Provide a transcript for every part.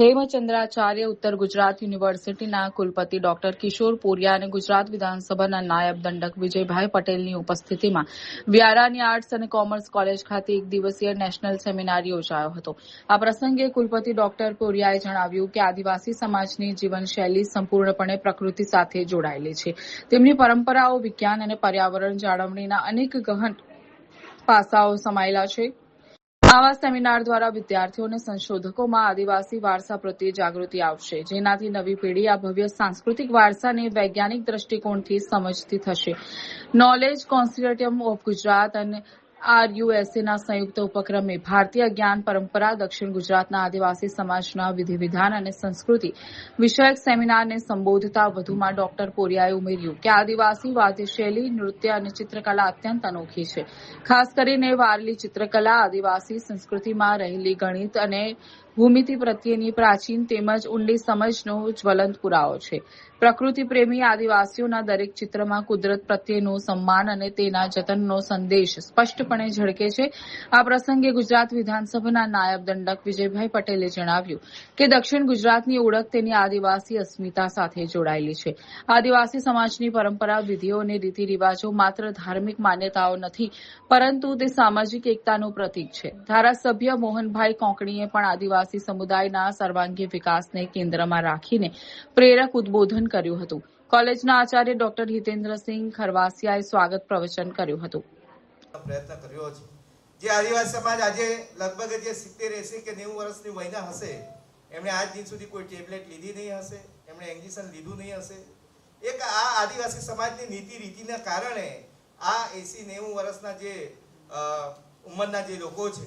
હેમચંદ્રાચાર્ય ઉત્તર ગુજરાત યુનિવર્સિટીના કુલપતિ ડોક્ટર કિશોર પોરિયા અને ગુજરાત વિધાનસભાના નાયબ દંડક વિજયભાઈ પટેલની ઉપસ્થિતિમાં વ્યારાની આર્ટ્સ અને કોમર્સ કોલેજ ખાતે એક દિવસીય નેશનલ સેમિનાર યોજાયો હતો. આ પ્રસંગે કુલપતિ ડોક્ટર પોરિયાએ જણાવ્યું કે આદિવાસી સમાજની જીવનશૈલી સંપૂર્ણપણે પ્રકૃતિ સાથે જોડાયેલી છે. તેમની પરંપરાઓ, વિજ્ઞાન અને પર્યાવરણ જાળવણીના અનેક ગહન પાસાઓ સમાયેલા છે. આવા સેમિનાર દ્વારા વિદ્યાર્થીઓ અને સંશોધકોમાં આદિવાસી વારસા પ્રત્યે જાગૃતિ આવશે. જેનાથી નવી પેઢી આ ભવ્ય સાંસ્કૃતિક વારસાને વૈજ્ઞાનિક દ્રષ્ટિકોણથી સમજતી થશે. નોલેજ કોન્સોર્ટિયમ ઓફ ગુજરાત અને આરયુએસએના સંયુક્ત ઉપક્રમે ભારતીય જ્ઞાન પરંપરા, દક્ષિણ ગુજરાતના આદિવાસી સમાજના વિધિ વિધાન અને સંસ્કૃતિ વિષયક સેમિનારને સંબોધતા વધુમાં ડોક્ટર પોરિયાએ ઉમેર્યું કે આદિવાસી વાદ્યશૈલી, નૃત્ય અને ચિત્રકલા અત્યંત અનોખી છે. ખાસ કરીને વારલી ચિત્રકલા આદિવાસી સંસ્કૃતિમાં રહેલી ગણિત અને ભૂમિતિ પ્રત્યેની પ્રાચીન તેમજ ઊંડી સમજનો જ્વલંત પુરાવો છે. પ્રકૃતિ પ્રેમી આદિવાસીઓના દરેક ચિત્રમાં કુદરત પ્રત્યેનું સન્માન અને તેના જતનનો સંદેશ સ્પષ્ટપણે ઝળકે છે. આ પ્રસંગે ગુજરાત વિધાનસભાના નાયબ દંડક વિજયભાઈ પટેલે જણાવ્યું કે દક્ષિણ ગુજરાતની ઓળખ તેની આદિવાસી અસ્મિતા સાથે જોડાયેલી છે. આદિવાસી સમાજની પરંપરા, વિધિઓ અને રીતિ રિવાજો માત્ર ધાર્મિક માન્યતાઓ નથી, પરંતુ તે સામાજિક એકતાનું પ્રતીક છે. ધારાસભ્ય મોહનભાઈ કોંકણીએ પણ આદિવાસી સમુદાયના સર્વાંગી વિકાસને કેન્દ્રમાં રાખીને પ્રેરક ઉદબોધન કર્યું હતું. કોલેજના આચાર્ય ડોક્ટર હિતેન્દ્રસિંહ ખરવાસિયાએ સ્વાગત પ્રવચન કર્યું હતું. પ્રયત્ન કર્યો છે. જે આદિવાસી સમાજ આજે લગભગ જે સિત્તેર, એસી કે નેવું વર્ષની વયના હશે, એમણે આજ દિન સુધી કોઈ ટેબ્લેટ લીધી નહીં હશે, એમણે એન્જેક્શન લીધું નહીં હશે. એક આ આદિવાસી સમાજની નીતિ રીતિના કારણે આ એસી, નેવું વર્ષના જે ઉંમરના જે લોકો છે,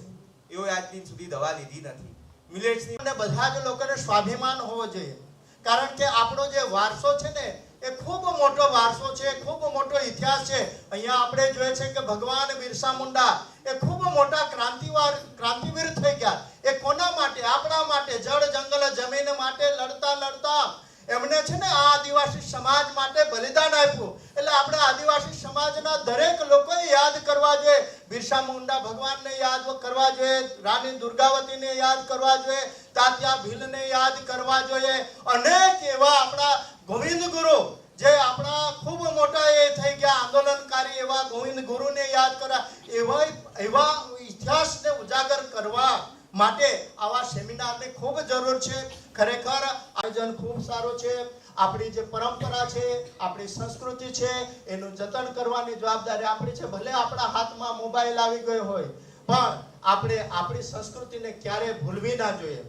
એઓએ આજ દિન સુધી દવા લીધી નથી. મિલેટ્સની અને બધા જ લોકોને સ્વાભિમાન હોવો જોઈએ. કારણ કે આપણો જે વારસો છે ને, એ ખૂબ મોટો વારસો છે, ખૂબ મોટો ઇતિહાસ છે. અહીંયા આપણે જોઈએ છે કે ભગવાન બિરસા મુંડા એ ખૂબ મોટા ક્રાંતિવાર, ક્રાંતિવીર થઈ ગયા. એ કોના માટે? આપણા માટે. જળ, જંગલ, જમીન માટે લડતા લડતા એમને છે ને આ આદિવાસી સમાજ માટે બલિદાન આપ્યું. એટલે આપણે આદિવાસી સમાજના દરેક લોકોએ યાદ કરવા જોઈએ. બિરસા મુંડા ભગવાનને યાદ કરવા જોઈએ. રાણી દુર્ગાવતીને યાદ કરવા જોઈએ. તાત્યા ભીલને યાદ કરવા જોઈએ. અનેક એવા આપણા ગોવિંદ ગુરુ, જે આપણા ખૂબ મોટા એ થઈ ગયા આંદોલનકારી એવા ગોવિંદ ગુરુને યાદ કરવા, એવા એવા ઇતિહાસને ઉજાગર કરવા માટે આવા સેમિનારની ખૂબ જરૂર છે. ખરેખર આયોજન ખૂબ સારું છે. આપણી જે પરંપરા છે, આપણી સંસ્કૃતિ છે, એનું જતન કરવાની જવાબદારી આપણી છે. ભલે આપણા હાથમાં મોબાઈલ આવી ગયો હોય, પણ આપણે આપણી સંસ્કૃતિને ક્યારે ભૂલવી ના જોઈએ.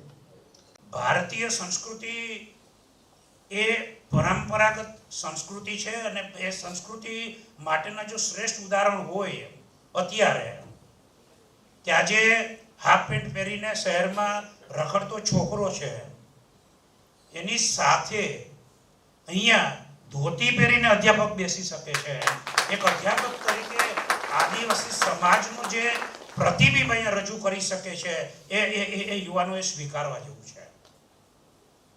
ભારતીય સંસ્કૃતિ એ પરંપરાગત સંસ્કૃતિ છે અને એ સંસ્કૃતિ માટેના જો શ્રેષ્ઠ ઉદાહરણ હોય અત્યારે કે આજે હાફ પેન્ટ પહેરીને શહેરમાં રખડતો છોકરો છે. એની સાથે અહીંયા ધોતી પહેરીને અધ્યાપક બેસી શકે છે. એક અધ્યાપક તરીકે આદિવાસી સમાજનું જે પ્રતિબિંબ અહીંયા રજૂ કરી શકે છે, એ એ યુવાનોએ સ્વીકારવા જેવું છે.